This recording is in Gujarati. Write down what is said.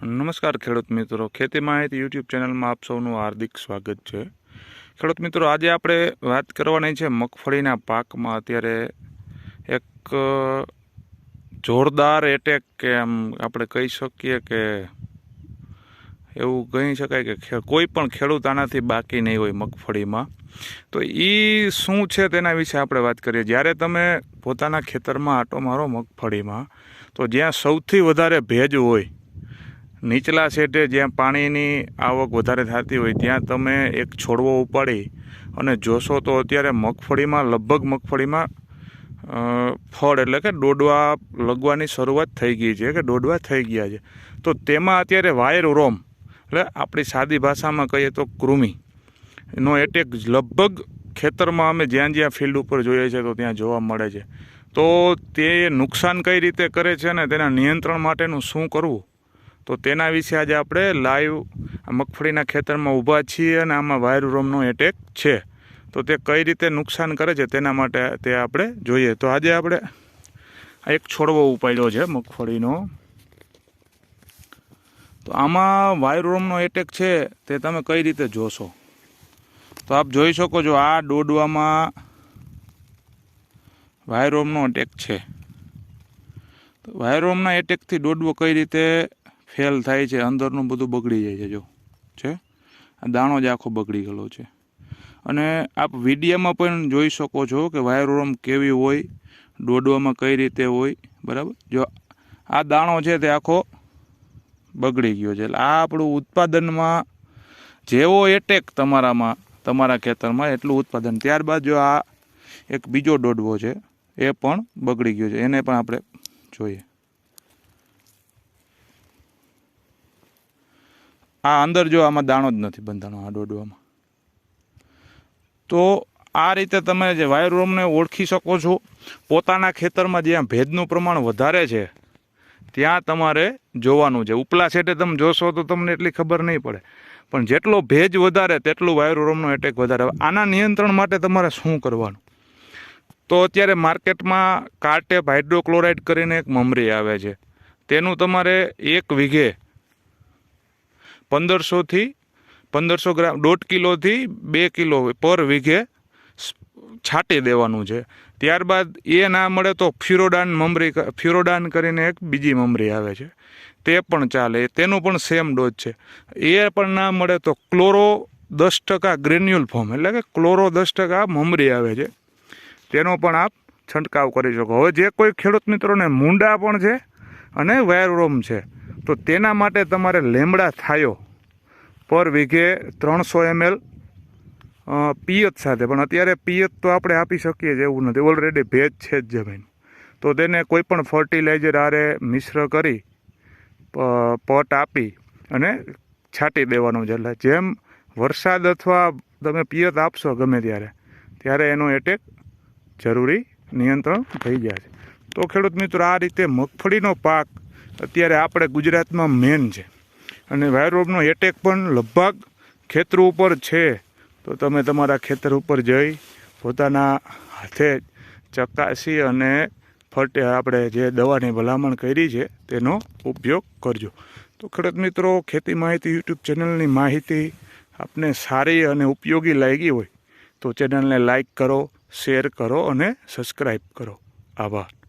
નમસ્કાર ખેડૂત મિત્રો. ખેતી માહિતી યુટ્યુબ ચેનલમાં આપ સૌનું હાર્દિક સ્વાગત છે. ખેડૂત મિત્રો, આજે આપણે વાત કરવાની છે મગફળીના પાકમાં. અત્યારે એક જોરદાર એટેક કે આમ આપણે કહી શકીએ કે એવું કહી શકાય કે કોઈ પણ ખેડૂત આનાથી બાકી નહીં હોય મગફળીમાં. તો એ શું છે તેના વિશે આપણે વાત કરીએ. જ્યારે તમે પોતાના ખેતરમાં આટો મારો મગફળીમાં, તો જ્યાં સૌથી વધારે ભેજ હોય નીચલા સેટે જ્યાં પાણીની આવક વધારે થતી હોય, ત્યાં તમે એક છોડવો ઉપાડી અને જોશો તો અત્યારે મગફળીમાં, લગભગ મગફળીમાં ફળ એટલે કે દોડવા લગવાની શરૂઆત થઈ ગઈ છે કે દોડવા થઈ ગયા છે. તો તેમાં અત્યારે વાયર રોમ, એટલે આપણી સાદી ભાષામાં કહીએ તો કૃમિ. નો એટેક લગભગ ખેતરમાં અમે જ્યાં જ્યાં ફિલ્ડ ઉપર જોઈએ છે તો ત્યાં જોવા મળે છે. તો તે નુકસાન કઈ રીતે કરે છે ને તેના નિયંત્રણ માટેનું શું કરવું? તો તેના વિશે આજે આપણે લાઈવ મગફળીના ખેતરમાં ઊભા છીએ અને આમાં વાયરુ રોમનો એટેક છે. તો તે કઈ રીતે નુકસાન કરે છે તેના માટે તે આપણે જોઈએ. તો આજે આપણે એક છોડવો ઉપાડ્યો છે મગફળીનો. તો આમાં વાયર રોમનો એટેક છે તે તમે કઈ રીતે જોશો? તો આપ જોઈ શકો છો આ દોડવામાં વાયરોમનો એટેક છે. તો વાયરોમના એટેકથી દોડવો કઈ રીતે ફેલ થાય છે, અંદરનું બધું બગડી જાય છે, જો. છે? આ દાણો જ આખો બગડી ગયેલો છે. અને આપ વિડીયામાં પણ જોઈ શકો છો કે વાયરોરમ કેવી હોય, દોડવામાં કઈ રીતે હોય, બરાબર? જો આ દાણો છે તે આખો બગડી ગયો છે. એટલે આ આપણું ઉત્પાદનમાં જેવો એટેક તમારામાં, તમારા ખેતરમાં એટલું ઉત્પાદન. ત્યારબાદ જો આ એક બીજો દોડવો છે, એ પણ બગડી ગયો છે. એને પણ આપણે જોઈએ. આ અંદર જો આમાં દાણો જ નથી બંધાણો આ તો આ રીતે તમે જે વાયર રોમને ઓળખી શકો છો, પોતાના ખેતરમાં જ્યાં ભેજનું પ્રમાણ વધારે છે, ત્યાં તમારે જોવાનું છે. ઉપલા સેટે તમે જોશો તો તમને એટલી ખબર નહીં પડે. પણ જેટલો ભેજ વધારે તેટલું વાયરોરોમનો એટેક વધારે આના નિયંત્રણ માટે તમારે શું કરવાનું? તો અત્યારે માર્કેટમાં કાર્ટેપ હાઇડ્રોક્લોરાઇડ કરીને એક મમરી આવે છે. તેનું તમારે એક વીઘે પંદરસોથી પંદરસો ગ્રામ, દોઢ કિલોથી બે કિલો પર વીઘે છાંટી દેવાનું છે. ત્યારબાદ એ ના મળે તો ફ્યુરોડાન મમરી ફ્યુરોડાન કરીને એક બીજી મમરી આવે છે. તે પણ ચાલે, તેનું પણ સેમ ડોઝ છે. એ પણ ના મળે તો ક્લોરો દસ ટકા ગ્રેન્યુલ ફોર્મ, એટલે કે ક્લોરો દસ ટકા મમરી આવે છે. તેનો પણ આપ છંટકાવ કરી શકો. હવે જે કોઈ ખેડૂત મિત્રોને મૂંડા પણ છે અને વાયરોમ છે તો તેના માટે તમારે લેમડા થાયો. પર વીઘે ત્રણસો એમએલ પિયત સાથે. પણ અત્યારે પિયત તો આપણે આપી શકીએ જ એવું નથી. ઓલરેડી ભેજ છે જ જમીન. તો તેને કોઈપણ ફર્ટિલાઇઝર આરે મિશ્ર કરી પટ આપી અને છાંટી દેવાનું છે. જેમ વરસાદ અથવા તમે પિયત આપશો ગમે ત્યારે ત્યારે એનો એટેક જરૂરી નિયંત્રણ થઈ જાય છે. તો ખેડૂત મિત્રો, આ રીતે મગફળીનો પાક અત્યારે આપણે ગુજરાતમાં મેન છે. અને વાયરોગનો એટેક પણ લગભગ ખેતર ઉપર છે. તો તમે તમારા ખેતર ઉપર જઈ પોતાના હાથે ચકાસી અને ફટે, આપણે જે દવાની ભલામણ કરી છે તેનો ઉપયોગ કરજો. તો ખેડૂત મિત્રો, ખેતી માહિતી યુટ્યુબ ચેનલની માહિતી આપને સારી અને ઉપયોગી લાગી હોય તો ચેનલને લાઈક કરો, શેર કરો અને સબસ્ક્રાઈબ કરો. આભાર.